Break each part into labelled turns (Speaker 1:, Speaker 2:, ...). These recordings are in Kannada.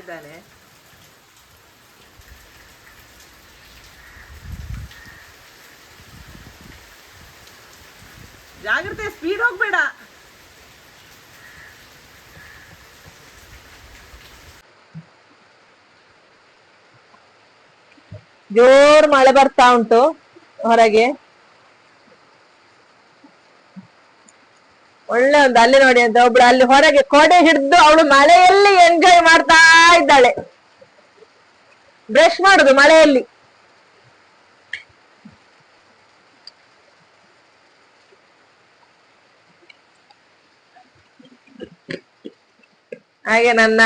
Speaker 1: ಇದ್ದಾನೆ. ಜಾಗ್ರತೆ ಸ್ಪೀಡ್ ಹೋಗ್ಬೇಡ. ಜೋರ್ ಮಳೆ ಬರ್ತಾ ಉಂಟು ಹೊರಗೆ. ಒಳ್ಳೆ ಒಂದು ಅಲ್ಲಿ ನೋಡಿ ಅಂತ ಒಬ್ಳು ಅಲ್ಲಿ ಹೊರಗೆ ಕೊಡೆ ಹಿಡಿದು ಅವಳು ಮಳೆಯಲ್ಲಿ ಇದ್ದಾಳೆ. ಬ್ರಷ್ ಮಾಡುದು ಮಳೆಯಲ್ಲಿ. ಹಾಗೆ ನನ್ನ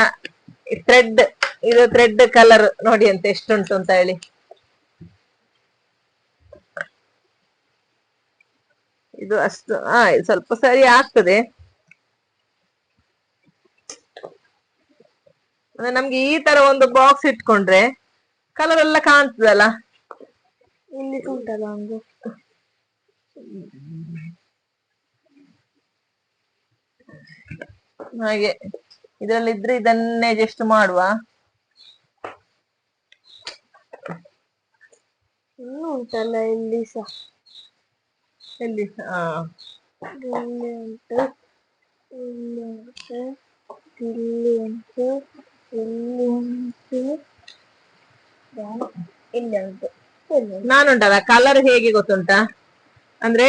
Speaker 1: ಥ್ರೆಡ್ ಇದು ಥ್ರೆಡ್ ಕಲರ್ ನೋಡಿ ಅಂತ ಎಷ್ಟುಂಟು ಅಂತ ಹೇಳಿ. ಇದು ಅಷ್ಟು ಹಾ ಸ್ವಲ್ಪ ಸರಿ ಆಗ್ತದೆ. ಅಂದ್ರೆ ನಮ್ಗೆ ಈ ತರ ಒಂದು ಬಾಕ್ಸ್ ಇಟ್ಕೊಂಡ್ರೆ ಕಲರ್ ಎಲ್ಲ ಕಾಣ್ತದಲ್ಲ?
Speaker 2: ಇಲ್ಲಿ ಉಂಟಲ್ಲ ಒಂದು
Speaker 1: ಹಾಗೆ ಇದ್ರಲ್ಲಿ ಇದ್ರೆ ಇದನ್ನೇ ಜಸ್ಟ್ ಮಾಡುವ.
Speaker 2: ಇನ್ನು ಉಂಟಲ್ಲ ಇಲ್ಲಿ ಸಹ.
Speaker 1: ಎಲ್ಲಿ? ಹಾ.
Speaker 2: ಇಲ್ಲಿ ಉಂಟು ಇಲ್ಲಿ ಉಂಟು ಇಲ್ಲಿ ಉಂಟು. ಇಲ್ಲಿ ಉಂಟು ಇಲ್ಲಿ ಇಲ್ಲಿ
Speaker 1: ನಾನುಂಟಲ್ಲ ಕಲರ್ ಹೇಗೆ ಗೊತ್ತುಂಟಾ? ಅಂದ್ರೆ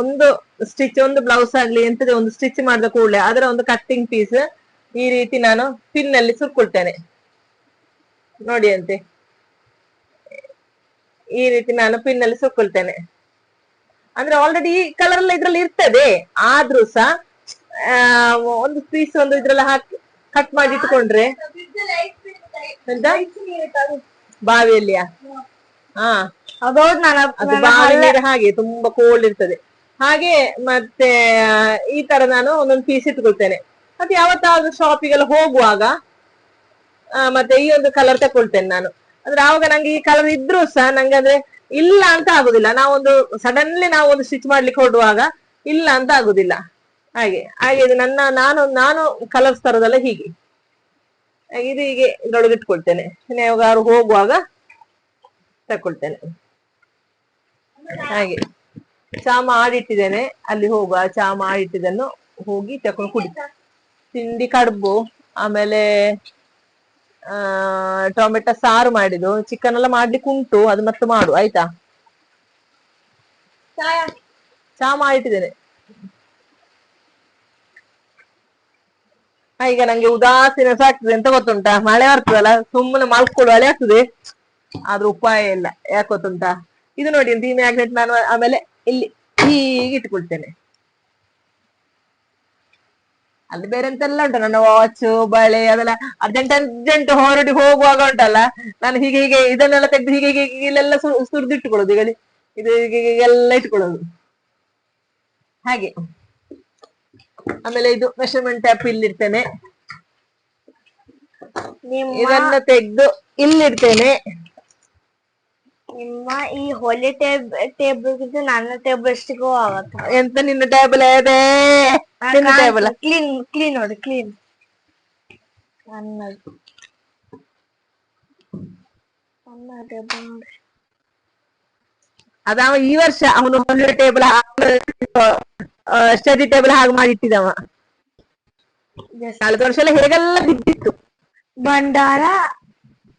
Speaker 1: ಒಂದು ಸ್ಟಿಚ್ ಒಂದು ಬ್ಲೌಸ್ ಆಗ್ಲಿ, ಎಂತದೇ ಒಂದು ಸ್ಟಿಚ್ ಮಾಡಿದ ಕೂಡಲೇ ಅದರ ಒಂದು ಕಟ್ಟಿಂಗ್ ಪೀಸ್ ಈ ರೀತಿ ನಾನು ಪಿನ್ ಅಲ್ಲಿ ಸುರ್ಕೊಳ್ತೇನೆ ನೋಡಿ ಅಂತೆ ಈ ರೀತಿ ನಾನು ಪಿನ್ ಅಲ್ಲಿ ಸುರ್ಕೊಳ್ತೇನೆ ಅಂದ್ರೆ ಆಲ್ರೆಡಿ ಈ ಕಲರ್ ಎಲ್ಲ ಇದ್ರಲ್ಲಿ ಇರ್ತದೆ. ಆದ್ರೂ ಸಹ ಒಂದು ಪೀಸ್ ಒಂದು ಇದ್ರಲ್ಲಿ ಹಾಕಿ ಕಟ್ ಮಾಡಿ ಇಟ್ಕೊಂಡ್ರೆ ಬಾವಿಯಲ್ಲಿಯಾ? ಹಾ. ಅದು ಬಾವಿ ನೀರು ಹಾಗೆ ತುಂಬಾ ಕೋಲ್ಡ್ ಇರ್ತದೆ. ಹಾಗೆ ಮತ್ತೆ ಈ ತರ ನಾನು ಒಂದೊಂದು ಪೀಸ್ ಇಟ್ಕೊಳ್ತೇನೆ. ಮತ್ತೆ ಯಾವತ್ತಾದ್ರೂ ಶಾಪಿಗೆಲ್ಲ ಹೋಗುವಾಗ ಮತ್ತೆ ಈ ಒಂದು ಕಲರ್ ತಕೊಳ್ತೇನೆ ನಾನು. ಅಂದ್ರೆ ಆವಾಗ ನಂಗೆ ಈ ಕಲರ್ ಇದ್ರೂ ಸಹ ನಂಗೆ ಅಂದ್ರೆ ಇಲ್ಲ ಅಂತ ಆಗುದಿಲ್ಲ. ನಾವೊಂದು ಸಡನ್ಲಿ ನಾವು ಒಂದು ಸ್ಟಿಚ್ ಮಾಡ್ಲಿಕ್ಕೆ ಹೊರಡುವಾಗ ಇಲ್ಲ ಅಂತ ಆಗುದಿಲ್ಲ. ಹಾಗೆ ಹಾಗೆ ಇದು ನನ್ನ ನಾನು ನಾನು ಕಲರ್ಸ್ ತರೋದಲ್ಲ ಹೀಗೆ. ಇದು ಹೀಗೆ ಇದ್ರೊಳಗೆ ಇಟ್ಕೊಳ್ತೇನೆ. ಯಾವಾಗ ಯಾವಾಗಾದ್ರು ಹೋಗುವಾಗ ತಕೊಳ್ತೇನೆ. ಹಾಗೆ ಚಾ ಮಾಡಿಟ್ಟಿದ್ದೇನೆ ಅಲ್ಲಿ ಹೋಗುವ ಚಾ ಮಾಡಿಟ್ಟಿದ್ದನ್ನು ಹೋಗಿ ತಕೊಂಡು ಕುಡಿ ತಿಂಡಿ ಕಡುಬು ಆಮೇಲೆ ಆ ಟೊಮೆಟೊ ಸಾರು ಮಾಡಿದ್ದು. ಚಿಕನ್ ಎಲ್ಲ ಮಾಡ್ಲಿಕ್ಕೆ ಉಂಟು. ಅದು ಮತ್ತೆ ಮಾಡು. ಆಯ್ತಾ? ಚಾ ಮಾಡಿಟ್ಟಿದ್ದೇನೆ ಈಗ ನಂಗೆ ಉದಾಸೀನ ಸಹ ಆಗ್ತದೆ ಎಂತ ಗೊತ್ತುಂಟಾ? ಮಳೆ ಬರ್ತದಲ್ಲ, ಸುಮ್ಮನೆ ಮಲ್ಕೊಳ್ಳುವ ಅಲೆ ಆಗ್ತದೆ? ಆದ್ರೂ ಉಪಾಯ ಇಲ್ಲ. ಯಾಕೆ ಗೊತ್ತುಂಟಾ? ಇದು ನೋಡಿ ಅಂತ ಈ ಮ್ಯಾಗ್ನೆಟ್ ನಾನು ಆಮೇಲೆ ಇಲ್ಲಿ ಹೀಗೆ ಇಟ್ಕೊಳ್ತೇನೆ ಅಲ್ಲಿ ಬೇರೆ ಎಂತೆಲ್ಲ ಉಂಟು. ನನ್ನ ವಾಚ್ ಬಳೆ, ಅದೆಲ್ಲ ಅರ್ಜೆಂಟ್ ಅರ್ಜೆಂಟ್ ಹೊರಡಿ ಹೋಗುವಾಗ ಉಂಟಲ್ಲ? ನಾನು ಹೀಗೆ ಹೀಗೆ, ಇದನ್ನೆಲ್ಲ ತೆಗೆದು ಹೀಗೆ ಹೀಗೆ ಇಲ್ಲೆಲ್ಲ ಸು- ಸುರಿದಿಟ್ಟುಕೊಳ್ಳೋದು. ಈಗ ಇದು ಹೀಗೆ ಎಲ್ಲ ಇಟ್ಕೊಳ್ಳೋದು ಹಾಗೆ. ಆಮೇಲೆ ಇದು ಮೆಷರ್ಮೆಂಟ್ ಟ್ಯಾಪ್ ಇಲ್ಲಿರ್ತೇನೆ
Speaker 2: ನಿಮ್ಮ
Speaker 1: ಇದನ್ನ ತೆಗೆದು ಇಲ್ಲಿಡ್ತೇನೆ.
Speaker 2: ನಿಮ್ಮ ಈ ಹೊಲಿ ಟೇಬ್ ಟೇಬಲ್ ಗಿಂತ ನನ್ನ ಟೇಬಲ್ ಎಷ್ಟಿಗೂ ಆಗತ್ತ?
Speaker 1: ಎಂತ ನಿನ್ನ ಟೇಬಲ್ ಇದೆ ನಿನ್ನ ಟೇಬಲ್
Speaker 2: ಕ್ಲೀನ್ ಕ್ಲೀನ್ ನೋಡಿ ಕ್ಲೀನ್ ನನ್ನ ನನ್ನ ಟೇಬಲ್ ನೋಡಿ.
Speaker 1: ಅದಾವ ಈ ವರ್ಷ ಅವನು ಹೊಲೆ ಟೇಬಲ್ ಸ್ಟಡಿ ಟೇಬಲ್ ಹಾಗೆ ಮಾಡಿಟ್ಟಿದವ
Speaker 2: Just
Speaker 1: ಕಳೆದ ವರ್ಷ ಎಲ್ಲ ಹೇಗೆಲ್ಲ ಬಿದ್ದಿತ್ತು.
Speaker 2: ಭಂಡಾರ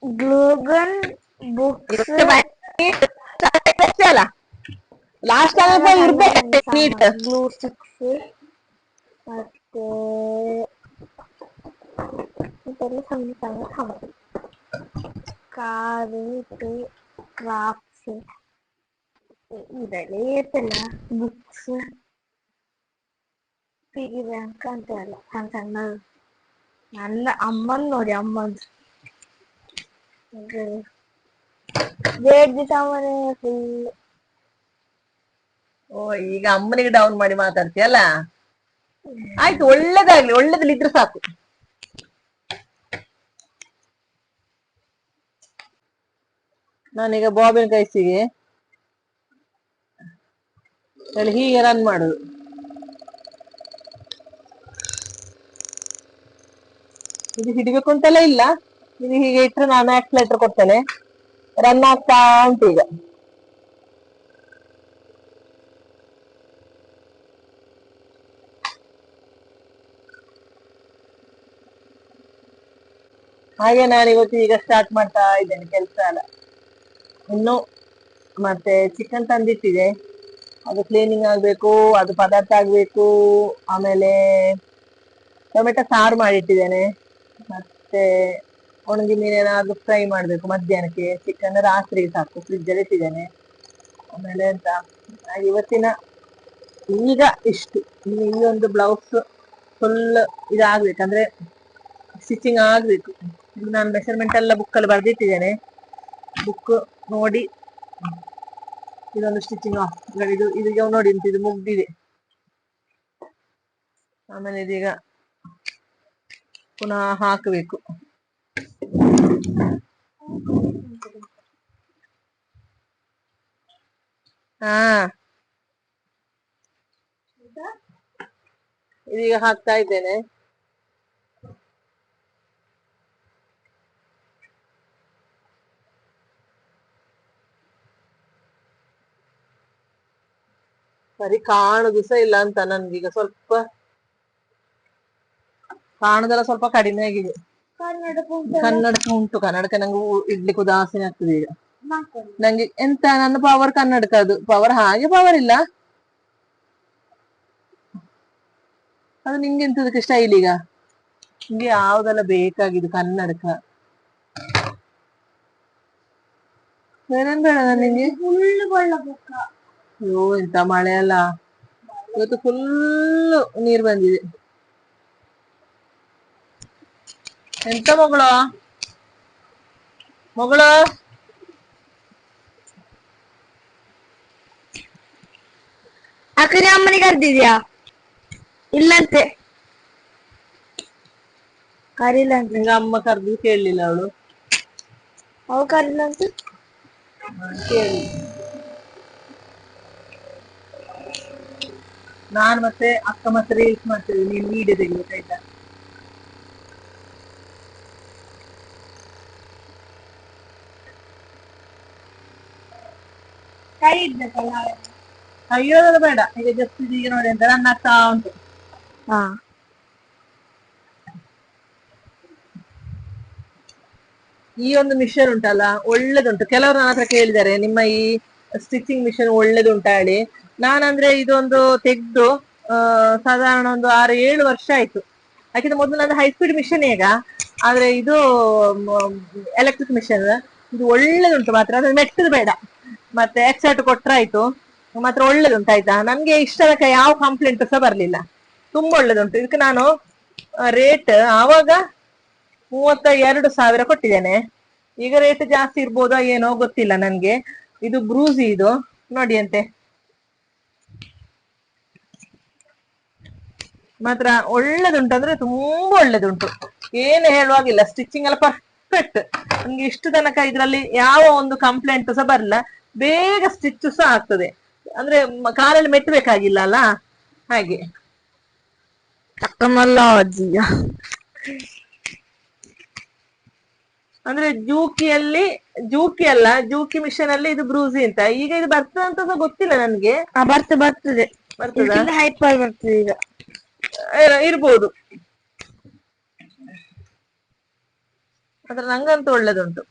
Speaker 2: ಗ್ಲೂಗನ್ ಬುಕ್ಸ್
Speaker 1: ಅಲ್ಲ ಲಾಸ್ಟ್ ಟೈಮ್ ಇರ್ಬೇಕು ನೀಟ್
Speaker 2: ಗ್ಲೂ ಸ್ಟಿಕ್ಸ್ ಮತ್ತೆ ಇದೆಲ್ಲ ಸಣ್ಣ ಸಣ್ಣ ಸಾಮಾನು ಕಾರು ಕ್ರಾಫ್ಟ್ಸ್ ಇದೆಲ್ಲ ಇರ್ತಲ್ಲ ಬುಕ್ಸ್ ಪಿಗಿ ಬ್ಯಾಂಕ್ ಅಂತ ಅಲ್ಲ ಸಣ್ಣ ಸಣ್ಣ ನನ್ನ ಅಮ್ಮನ್ ನೋಡಿ ಅಮ್ಮನ್. ದಿವಸ ಸಾಮಾನೆ ಫುಲ್
Speaker 1: ಓ ಈಗ ಅಮ್ಮನಿಗೆ ಡೌನ್ ಮಾಡಿ ಮಾತಾಡ್ತೀಯಲ್ಲ ಆಯ್ತು ಒಳ್ಳೇದಾಗ್ಲಿ ಒಳ್ಳೇದಲ್ಲಿ ಇದ್ರೆ ಸಾಕು. ನಾನೀಗ ಬಾಬಿನ ಕೈಸಿಗೆ. ಹೇಳಿ ಹೀಗೆ ರನ್ ಮಾಡುದು. ಇದು ಹಿಡಿಬೇಕು ಅಂತೆಲ್ಲ ಇಲ್ಲ. ಇದು ಹೀಗೆ ಇಟ್ಟರೆ ನಾನು ಆಕ್ಸಿಲೇಟರ್ ಕೊಡ್ತೇನೆ. ರನ್ ಆಗ್ತಾ ಉಂಟು ಈಗ. ಹಾಗೆ ನಾನು ಇವತ್ತು ಈಗ ಸ್ಟಾರ್ಟ್ ಮಾಡ್ತಾ ಇದ್ದೇನೆ ಕೆಲಸ ಎಲ್ಲ. ಇನ್ನು ಮತ್ತೆ ಚಿಕನ್ ತಂದಿಟ್ಟಿದೆ. ಅದು ಕ್ಲೀನಿಂಗ್ ಆಗಬೇಕು, ಅದು ಪದಾರ್ಥ ಆಗಬೇಕು, ಆಮೇಲೆ ಟೊಮೆಟೊ ಸಾರು ಮಾಡಿಟ್ಟಿದ್ದೇನೆ. ಮತ್ತೆ ಒಣಗಿ ಮೀನೇನಾದ್ರು ಫ್ರೈ ಮಾಡ್ಬೇಕು ಮಧ್ಯಾಹ್ನಕ್ಕೆ. ಚಿಕನ್ ರಾತ್ರಿ ಸಾಕು ಫ್ರಿಜ್ ಅಲ್ಲಿ ಇಟ್ಟಿದ್ದೇನೆ. ಆಮೇಲೆ ಎಂತ? ಇವತ್ತಿನ ಈಗ ಇಷ್ಟು. ಈ ಒಂದು ಬ್ಲೌಸ್ ಫುಲ್ ಇದಾಗ್ಬೇಕು. ಅಂದ್ರೆ ಸ್ಟಿಚಿಂಗ್ ಆಗ್ಬೇಕು. ನಾನು ಮೆಷರ್ಮೆಂಟ್ ಎಲ್ಲ ಬುಕ್ ಅಲ್ಲಿ ಬರ್ದಿಟ್ಟಿದ್ದೇನೆ. ಬುಕ್ ನೋಡಿ. ಇದೊಂದು ಸ್ಟಿಚಿಂಗ್ ಇದು ಇದೀಗ ನೋಡಿ, ಇದು ಮುಗ್ದಿದೆ. ಆಮೇಲೆ ಇದೀಗ ಪುನಃ ಹಾಕಬೇಕು. ಹಾ. ಇದೀಗ ಹಾಕ್ತಾ ಇದ್ದೇನೆ. ಸರಿ ಕಾಣುದು ಸಹ ಇಲ್ಲ ಅಂತ ನನ್ಗೀಗ ಸ್ವಲ್ಪ ಕಾಣುದೆಲ್ಲ ಸ್ವಲ್ಪ ಕಡಿಮೆ ಆಗಿದೆ ಕನ್ನಡಕ ಉಂಟು ಕನ್ನಡಕ ನಂಗೆ ಉ- ಇಡ್ಲಿಕ್ಕೆ ಉದಾಸೀನ ಆಗ್ತದೆ ಈಗ ನಂಗೆ ಎಂತ ನನ್ನ ಪವರ್ ಕನ್ನಡಕ ಅದು ಪವರ್ ಹಾಗೆ ಪವರ್ ಇಲ್ಲ ಅದು ನಿಂಗೆ ಎಂತದಕ್ಕೆ ಸ್ಟೈಲ್ ಈಗ ನಿಂಗೆ ಯಾವ್ದೆಲ್ಲ ಬೇಕಾಗಿದ್ದು ಕನ್ನಡಕ ಬೇರೇನ್ ಬೇಡ ನಿಂಗೆ ಅಯ್ಯೋ ಎಂತ ಮಳೆ ಅಲ್ಲ ಇವತ್ತು ಫುಲ್ ನೀರ್ ಬಂದಿದೆ ಎಂತ ಮಗಳ? ಮಗಳ?
Speaker 2: ಅಕ್ಕನ ಅಮ್ಮನಿಗೆ ಕರ್ದಿದ್ಯಾ? ಇಲ್ಲಂತೆ. ಕರೀಲ ಅಂತ
Speaker 1: ನಿಂಗ ಅಮ್ಮ ಕರೆದು ಕೇಳಲಿಲ್ಲ ಅವಳು?
Speaker 2: ಅವು ಕರಿಲ್ಲ ಅಂತ
Speaker 1: ಕೇಳಿ. ನಾನ್ ಮತ್ತೆ ಅಕ್ಕ ಮತ್ತೆ ರೀಲ್ಸ್ ಮಾಡ್ತಿದ್ದೆ ನೀನ್ ವಿಡಿಯೋ ತೆಗಿಬೇಕಾಯ್ತಾ?
Speaker 2: ಕರಿ ಇಡ್ಬೇಕಲ್ಲ
Speaker 1: ಅಯ್ಯೋ ಬೇಡ. ಈಗ ಜಸ್ಟ್ ಈಗ ನೋಡಿ ಅಂತ. ನನ್ನ ಆಗ್ತಾ ಉಂಟು.
Speaker 2: ಹಾ.
Speaker 1: ಈ ಒಂದು ಮಿಷನ್ ಉಂಟಲ್ಲ ಒಳ್ಳೇದುಂಟು. ಕೆಲವರು ನನ್ನ ಹತ್ರ ಕೇಳಿದ್ದಾರೆ ನಿಮ್ಮ ಈ ಸ್ಟಿಚಿಂಗ್ ಮಿಷನ್ ಒಳ್ಳೇದುಂಟಾ ಹೇಳಿ. ನಾನಂದ್ರೆ ಇದೊಂದು ತೆಗ್ದು ಆ, ಸಾಧಾರಣ ಒಂದು ಆರು ಏಳು ವರ್ಷ ಆಯ್ತು. ಯಾಕಂದ್ರೆ ಮೊದಲು ಹೈ ಸ್ಪೀಡ್ ಮಿಷನ್ ಈಗ. ಆದ್ರೆ ಇದು ಎಲೆಕ್ಟ್ರಿಕ್ ಮಿಷನ್ ಇದು ಒಳ್ಳೇದುಂಟು ಮಾತ್ರ. ಅದ್ರ ಮೆಟ್ಟದು ಬೇಡ. ಮತ್ತೆ ಎಕ್ಸರ್ಟ್ ಕೊಟ್ರಾಯ್ತು ಮಾತ್ರ ಒಳ್ಳೇದುಂಟು ಆಯ್ತಾ? ನನ್ಗೆ ತನಕ ಯಾವ ಕಂಪ್ಲೇಂಟ್ ಸಹ ಬರ್ಲಿಲ್ಲ. ತುಂಬಾ ಒಳ್ಳೇದುಂಟು. ಇದಕ್ಕೆ ನಾನು ರೇಟ್ ಆವಾಗ ಮೂವತ್ತ ಎರಡು ಸಾವಿರ ಕೊಟ್ಟಿದ್ದೇನೆ. ಈಗ ರೇಟ್ ಜಾಸ್ತಿ ಇರ್ಬೋದಾ ಏನೋ ಗೊತ್ತಿಲ್ಲ ನನ್ಗೆ. ಇದು ಬ್ರೂಸಿ ಇದು. ನೋಡಿ ಅಂತೆ. ಮಾತ್ರ ಒಳ್ಳೇದುಂಟು ಅಂದ್ರೆ ತುಂಬಾ ಒಳ್ಳೇದುಂಟು. ಏನು ಹೇಳುವಾಗಿಲ್ಲ. ಸ್ಟಿಚಿಂಗ್ ಎಲ್ಲ ಪರ್ಫೆಕ್ಟ್ ನಮ್ಗೆ ಇಷ್ಟು ತನಕ ಇದ್ರಲ್ಲಿ ಯಾವ ಒಂದು ಕಂಪ್ಲೇಂಟ್ ಸಹ ಬರಲ್ಲ ಬೇಗ ಸ್ಟಿಚ್ ಸಹ ಆಗ್ತದೆ. ಅಂದ್ರೆ ಕಾಲಲ್ಲಿ ಮೆಟ್ಟಬೇಕಾಗಿಲ್ಲ ಅಲ್ಲ? ಹಾಗೆ. ಅಂದ್ರೆ ಜೂಕಿಯಲ್ಲಿ ಜೂಕಿ ಅಲ್ಲ ಜೂಕಿ ಮಿಷನ್ ಅಲ್ಲಿ ಇದು ಬ್ರೂಸಿ ಅಂತ. ಈಗ ಇದು ಬರ್ತದೆ ಅಂತ ಸಹ ಗೊತ್ತಿಲ್ಲ ನನ್ಗೆ.
Speaker 2: ಆ ಬರ್ತ ಬರ್ತದೆ.
Speaker 1: ಬರ್ತದ?
Speaker 2: ಹೈಪರ್ ಬರ್ತದೆ ಈಗ.
Speaker 1: ಇರ್ಬೋದು. ಆದ್ರೆ ನಂಗಂತೂ ಒಳ್ಳೇದುಂಟು.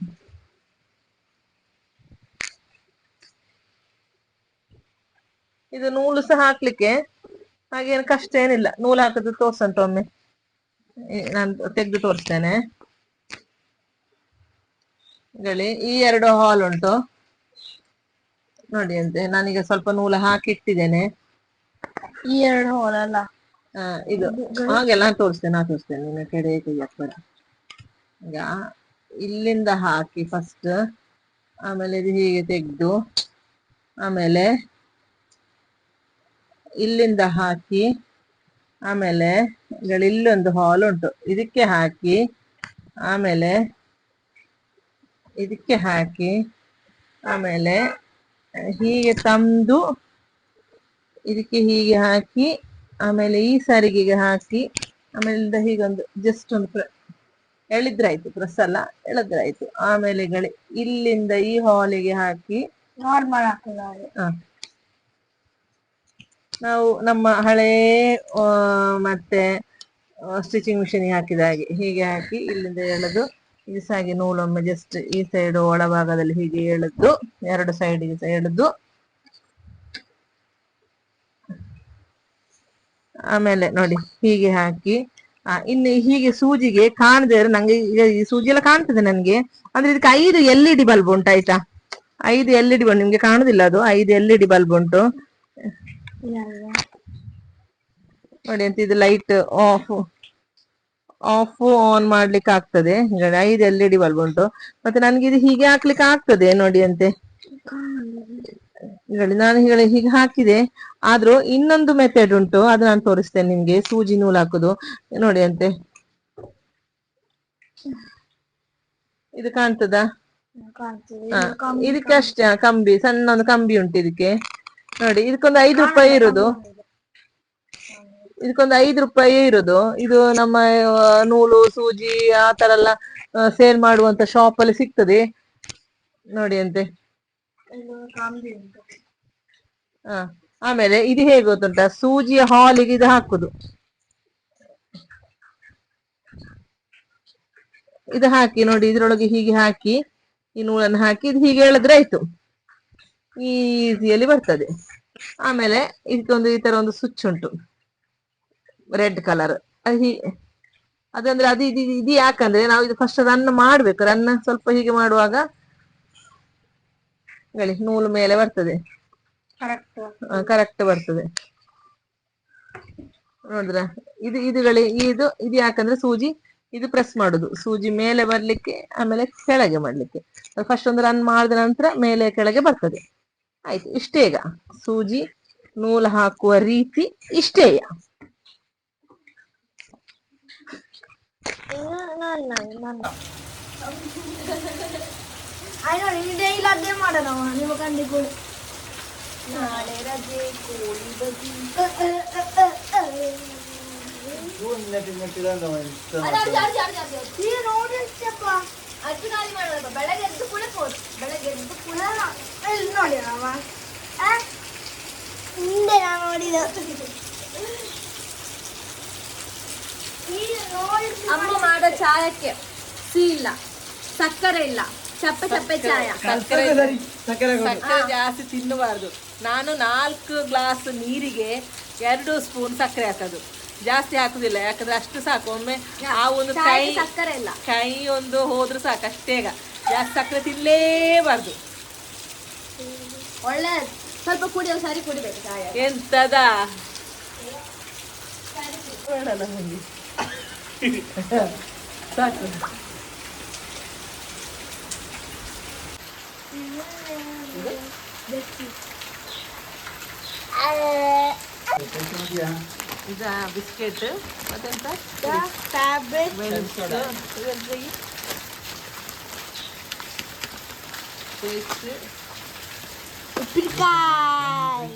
Speaker 1: ಇದು ನೂಲು ಸಹ ಹಾಕ್ಲಿಕ್ಕೆ ಹಾಗೇನು ಕಷ್ಟ ಏನಿಲ್ಲ. ನೂಲು ಹಾಕಿದ್ರೆ ತೋರ್ಸಂತ ಒಮ್ಮೆ. ನಾನು ತೆಗೆದು ತೋರಿಸ್ತೇನೆ. ಈ ಎರಡು ಹಾಲ್ ಉಂಟು. ನೋಡಿ ಅಂತೆ ನಾನೀಗ ಸ್ವಲ್ಪ ನೂಲು ಹಾಕಿ ಇಟ್ಟಿದ್ದೇನೆ
Speaker 2: ಈ ಎರಡು ಹಾಲ್
Speaker 1: ಅಲ್ಲ. ಇದು ಹಾಗೆಲ್ಲ ತೋರಿಸ್ತೇನೆ ನಾ ತೋರಿಸ್ತೇನೆ ನಿನ್ನ ಕಡೆ ತೆಗಿಯಕ್ ಈಗ ಇಲ್ಲಿಂದ ಹಾಕಿ ಫಸ್ಟ್ ಆಮೇಲೆ ಇದು ಹೀಗೆ ತೆಗೆದು ಆಮೇಲೆ ಇಲ್ಲಿಂದ ಹಾಕಿ ಆಮೇಲೆ ಇಲ್ಲೊಂದು ಹಾಲ್ ಉಂಟು. ಇದಕ್ಕೆ ಹಾಕಿ ಆಮೇಲೆ ಇದಕ್ಕೆ ಹಾಕಿ ಆಮೇಲೆ ಹೀಗೆ ತಂದು ಇದಕ್ಕೆ ಹೀಗೆ ಹಾಕಿ ಆಮೇಲೆ ಈ ಸರಿಗೆಗೆ ಹಾಕಿ ಆಮೇಲೆ ಹೀಗೊಂದು ಜಸ್ಟ್ ಒಂದು ಪ್ರ- ಎಳಿದ್ರಾಯ್ತು ಪ್ರೆಸ್ ಅಲ್ಲ ಎಳೆದ್ರಾಯ್ತು. ಆಮೇಲೆ ಗಳಿ ಇಲ್ಲಿಂದ ಈ ಹಾಲಿಗೆ ಹಾಕಿ
Speaker 2: ನಾರ್ಮಲ್
Speaker 1: ಹಾಕಿ. ನಾವು ನಮ್ಮ ಹಳೇ ಮತ್ತೆ ಸ್ಟಿಚಿಂಗ್ ಮಿಷಿನ್ ಹಾಕಿದ ಹಾಗೆ, ಹೀಗೆ ಹಾಕಿ ಇಲ್ಲಿಂದ ಎಳೆದು, ಈ ಸಾಗಿ ನೂಲೊಮ್ಮೆ ಜಸ್ಟ್ ಈ ಸೈಡ್ ಒಳಭಾಗದಲ್ಲಿ ಹೀಗೆ ಎಳೆದು, ಎರಡು ಸೈಡಿಗೆ ಎಳೆದು, ಆಮೇಲೆ ನೋಡಿ ಹೀಗೆ ಹಾಕಿ ಇನ್ನು ಹೀಗೆ ಸೂಜಿಗೆ ಕಾಣದೇ ಇದ್ರೆ ನಂಗೆ ಈಗ ಈ ಸೂಜಿ ಎಲ್ಲ ಕಾಣ್ತದೆ ನನ್ಗೆ, ಅಂದ್ರೆ ಇದಕ್ಕೆ ಐದು ಎಲ್ ಇ ಡಿ ಬಲ್ಬ್ ಉಂಟು, ಆಯ್ತಾ ಐದು ಎಲ್ ಇ ಡಿ ಬಲ್ಬ್, ನಿಮ್ಗೆ ಕಾಣುದಿಲ್ಲ ಅದು ಐದು ಎಲ್ ಇ ಡಿ ಬಲ್ಬ್ ಉಂಟು. ನೋಡಿ ಅಂತ ಇದು ಲೈಟ್ ಆಫ್ ಆಫ್ ಆನ್ ಮಾಡ್ಲಿಕ್ಕೆ ಆಗ್ತದೆ. ಐದು ಎಲ್ ಇ ಡಿ ಬಲ್ಬ್ ಉಂಟು. ಮತ್ತೆ ನನ್ಗೆ ಇದು ಹೀಗೆ ಹಾಕ್ಲಿಕ್ಕೆ ಆಗ್ತದೆ ನೋಡಿ ಅಂತೆ. ನಾನು ಹೀಗೆ ಹೀಗೆ ಹಾಕಿದೆ. ಆದ್ರೂ ಇನ್ನೊಂದು ಮೆಥಡ್ ಉಂಟು. ಅದು ನಾನು ತೋರಿಸ್ತೇನೆ ನಿಮ್ಗೆ. ಸೂಜಿ ನೂಲು ಹಾಕುದು. ನೋಡಿ ಅಂತೆ. ಇದು ಕಾಣ್ತದ? ಇದಕ್ಕೆ ಅಷ್ಟೇ. ಕಂಬಿ. ಸಣ್ಣ ಒಂದು ಕಂಬಿ ಉಂಟು ಇದಕ್ಕೆ. ನೋಡಿ ಇದಕ್ಕೊಂದು ಐದು ರೂಪಾಯಿ ಇರೋದು. ಇದಕ್ಕೊಂದು ಐದು ರೂಪಾಯಿ ಇರೋದು. ಇದು ನಮ್ಮ ನೂಲು ಸೂಜಿ ಆ ತರ ಎಲ್ಲ ಸೇಲ್ ಮಾಡುವಂತ ಶಾಪ್ ಅಲ್ಲಿ ಸಿಗ್ತದೆ. ನೋಡಿ ಅಂತೆ. ಆಮೇಲೆ ಇದು ಹೇಗೆ ಗೊತ್ತುಂಟ? ಸೂಜಿಯ ಹಾಲಿಗೆ ಇದು ಹಾಕುದು. ಇದು ಹಾಕಿ ನೋಡಿ ಇದ್ರೊಳಗೆ ಹೀಗೆ ಹಾಕಿ ಈ ನೂಲನ್ನು ಹಾಕಿ ಇದು ಹೀಗೆ ಹೇಳಿದ್ರೆ ಆಯ್ತು. ಈಸಿಯಲ್ಲಿ ಬರ್ತದೆ. ಆಮೇಲೆ ಇದಕ್ಕೊಂದು ಈ ತರ ಒಂದು ಸ್ವಿಚ್ ಉಂಟು. ರೆಡ್ ಕಲರ್ ಅದು ಅದಂದ್ರೆ ಅದು ಇದು ಇದು- ಯಾಕಂದ್ರೆ ನಾವು ಇದು ಫಸ್ಟ್ ರನ್ ಮಾಡ್ಬೇಕು. ರನ್ ಸ್ವಲ್ಪ ಹೀಗೆ ಮಾಡುವಾಗ ಹೇಳಿ ನೂಲು ಮೇಲೆ ಬರ್ತದೆ.
Speaker 2: ಕರೆಕ್ಟ್
Speaker 1: ಕರೆಕ್ಟ್ ಬರ್ತದೆ. ನೋಡಿದ್ರ? ಇದು ಇದುಗಳಿ ಇದು ಇದು ಯಾಕಂದ್ರೆ ಸೂಜಿ ಇದು ಪ್ರೆಸ್ ಮಾಡುದು. ಸೂಜಿ ಮೇಲೆ ಬರ್ಲಿಕ್ಕೆ ಆಮೇಲೆ ಕೆಳಗೆ ಮಾಡ್ಲಿಕ್ಕೆ. ಫಸ್ಟ್ ಒಂದು ರನ್ ಮಾಡಿದ ನಂತರ ಮೇಲೆ ಕೆಳಗೆ ಬರ್ತದೆ. ಆಯ್ತು ಇಷ್ಟೇ ಈಗ ಸೂಜಿ ನೂಲು ಹಾಕುವ ರೀತಿ ಇಷ್ಟೇ
Speaker 2: ನನ್ನ ನನ್ನ ಆಯ್ತು ನೋಡಿ ನೀವು ಡೈಲಿ ಅದೇ ಮಾಡೋಣ ನಿಮ್ಮ ಕಂಡಿ ಕೂಡ ನಾಳೆ ರಜೆ ಕೋಳಿ ಬಜಿ ನೀನು ನೋಡಿ ಅಷ್ಟಪ್ಪ
Speaker 3: ಅಷ್ಟು ಖಾಲಿ ಮಾಡಬೇಕು ಬೆಳಗ್ಗೆ ಎದ್ದು ಕೂಡ ಪೋಸ್ ಬೆಳಗ್ಗೆ ಎದ್ದು ಕೂಡ
Speaker 2: ಇಲ್ಲಿ ನೋಡಿ ಅವ ಹಿಂದೆ ನಾನು ನೋಡಿದ ಈಗ ನೋಡಿ
Speaker 3: ಅಮ್ಮ ಮಾಡೋ ಚಾಯಕ್ಕೆ ಸಿಹಿ ಇಲ್ಲ ಸಕ್ಕರೆ ಇಲ್ಲ ಚಪ್ಪೆ ಚಪ್ಪೆ ಚಾಯ.
Speaker 1: ಸಕ್ಕರೆ ಜಾಸ್ತಿ ತಿನ್ನಬಾರ್ದು. ನಾನು ನಾಲ್ಕು ಗ್ಲಾಸ್ ನೀರಿಗೆ ಎರಡು ಸ್ಪೂನ್ ಸಕ್ಕರೆ ಹಾಕೋದು. ಜಾಸ್ತಿ ಹಾಕುದಿಲ್ಲ ಯಾಕಂದ್ರೆ ಅಷ್ಟು ಸಾಕು. ಒಮ್ಮೆ ಆ ಒಂದು ಕೈ
Speaker 3: ಸಕ್ಕರೆ ಇಲ್ಲ.
Speaker 1: ಕೈ ಒಂದು ಹೋದ್ರು ಸಾಕು ಅಷ್ಟೇಗ ಜಾಸ್ತಿ ಸಕ್ಕರೆ ತಿನ್ಲೇಬಾರ್ದು.
Speaker 3: ಒಳ್ಳೆ ಸ್ವಲ್ಪ ಕುಡಿಯೋ ಸರಿ ಕುಡಿಬೇಕು ಚಾಯ.
Speaker 1: ಎಂತದ? ಬೇಡಲ್ಲ ನಂಗೆ. ಸಾಕು. ಇದ ಬಿಸ್ಕೆಟ್ ಮತ್ತೆಂತ?
Speaker 2: ಫ್ಯಾಬ್ರಿಕ್.
Speaker 1: ಮೆಣಸು ಇದೆಂತ ಈ? ಪೇಸ್ಟ್
Speaker 2: ಉಪ್ಪಿನಕಾಯಿ.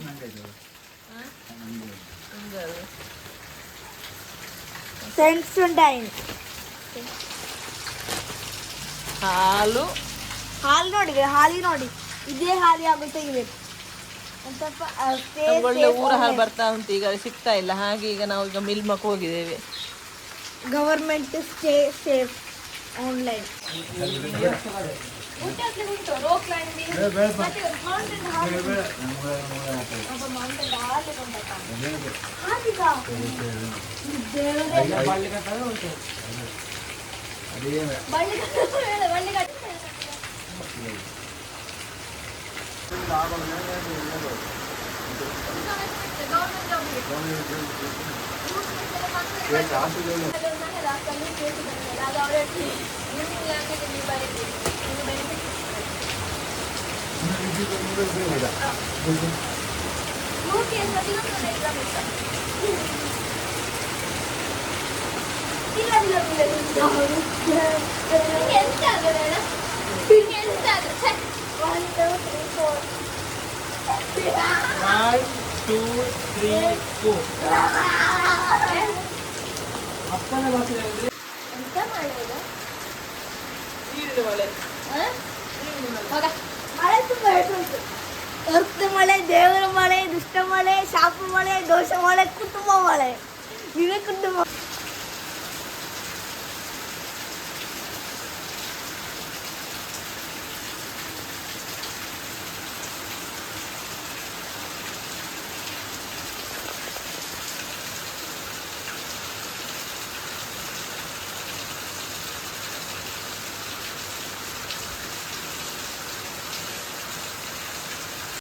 Speaker 2: ಸೆನ್ಸುಂಟೈನ್
Speaker 1: ಹಾಲು.
Speaker 2: ಹಾಲು ನೋಡಿ ಹಾಲಿ ನೋಡಿ. ಇದೇ ಹಾಲಿ ಆಗುತ್ತೆ
Speaker 1: ಇದೆ. ಒಳ್ಳೆ ಊರ ಹಾಲು ಬರ್ತಾ ಉಂಟು ಈಗ ಸಿಗ್ತಾ ಇಲ್ಲ. ಹಾಗೆ ಈಗ ನಾವು ಈಗ ಮಿಲ್ಮಕ್ ಹೋಗಿದ್ದೇವೆ.
Speaker 2: ಗವರ್ಮೆಂಟ್ ಸ್ಟೇ ಸೇಫ್ ಆನ್ಲೈನ್
Speaker 3: ಉಂಟು ರೋಕ್ ಕ್ಲೈಂಬಿಂಗ್ ಮತ್ತೆ ಮೌಂಟೇನ್ ಹಾಲು ಅಪ್ಪ ಮೌಂಟೇನ್ ಹಾಲು ಕೊಂಡಪ್ಪ
Speaker 2: ಹಾಲಿಗಾ? ದೇವ್ರೇ.
Speaker 3: ಬಳ್ಳಿಗಟ್ಟು ಹೇಳು ಬಳ್ಳಿಗಟ್ಟು
Speaker 2: ಇಲ್ಲ, ಇಲ್ಲ, ಇಲ್ಲ, ಇಲ್ಲ.
Speaker 3: ಎಂತ ಅದು ಬೇಡ ಎಂತ ಅದು ಛೆ.
Speaker 2: One, two, three, four.
Speaker 3: ಎಂತ ಮಾಡೋದು
Speaker 1: ನೀರಿನ ಮಳೆ
Speaker 3: ಹೋಗ
Speaker 2: ಮಳೆ ತುಂಬ ಹೆಸರುಂಟು ಅರ್ಥ ಮಳೆ ದೇವರ ಮಳೆ ದುಷ್ಟ ಮಳೆ ಶಾಪ ಮಳೆ ದೋಷ ಮಳೆ ಕುಟುಂಬ ಮಳೆ ವಿವೇಕ ಕುಟುಂಬ